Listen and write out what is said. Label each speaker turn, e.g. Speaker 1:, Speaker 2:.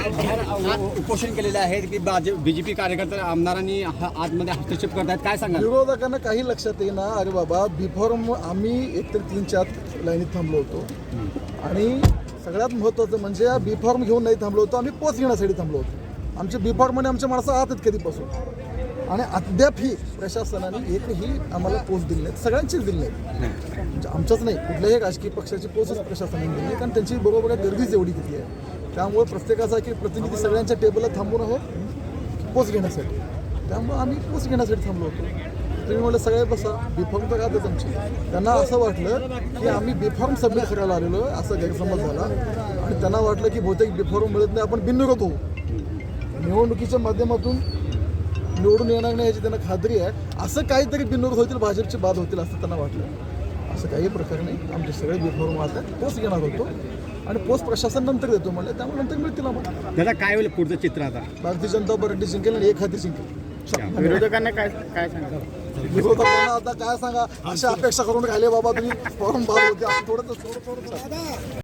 Speaker 1: उपोषण केलेले आहेत की बीजेपी कार्यकर्ते आमदारांनी आतमध्ये हस्तक्षेप करतायत. काय सांगाल?
Speaker 2: विरोधकांना काही लक्षात येईना. अरे बाबा बिफॉर्म आम्ही एकतर तीन चार लाईनीत थांबलो होतो. आणि सगळ्यात महत्त्वाचं म्हणजे या बिफॉर्म घेऊन नाही थांबलो होतो. आम्ही पोच घेण्यासाठी थांबलो होतो. आमचे बिफॉर्मने आमच्या माणसं आत आहेत कधीपासून? आणि अद्यापही प्रशासनाने एकही आम्हाला पोच दिली नाहीत. सगळ्यांचीच दिली नाहीत. म्हणजे आमच्याच नाही. कुठल्याही राजकीय पक्षाची पोचच प्रशासनाने दिली नाही. कारण त्यांची बरोबर आहे गर्दीच एवढी किती आहे. त्यामुळे प्रत्येकाचा की प्रतिनिधी सगळ्यांच्या टेबलला थांबून आहे पोच घेण्यासाठी. त्यामुळे आम्ही पोच घेण्यासाठी थांबलो होतो. तुम्ही म्हणलं सगळे बसा बिफॉर्म तर राहतच आमची. त्यांना असं वाटलं की आम्ही बिफॉर्म सबमिट करायला आलेलो आहे असं गैरसमज झाला. आणि त्यांना वाटलं की बहुतेक बिफॉर्म मिळत नाही आपण बिनविरोध होऊ. निवडणुकीच्या माध्यमातून निवडून येणार नाही याची त्यांना खात्री आहे. असं काहीतरी बिनविरोध होतील भाजपचे बाद होतील असं त्यांना वाटलं. असं काही प्रकार नाही. आमचे सगळे बिफॉर्म आता पोच घेणार होतो. आणि पोस्ट प्रशासन नंतर देतो म्हणलं. त्यामुळे नंतर मिळतील आम्हाला.
Speaker 1: दादा काय होईल पुढचं चित्र आता?
Speaker 2: भारतीय जनता पार्टी जिंकेल आणि एक हाती जिंकेल.
Speaker 3: विरोधकांना काय काय सांगाल?
Speaker 2: विरोधकांना आता काय सांगा? अशा अपेक्षा करून राहिले बाबा तुम्ही. फॉर्म बाद होते. असं थोडं थोडं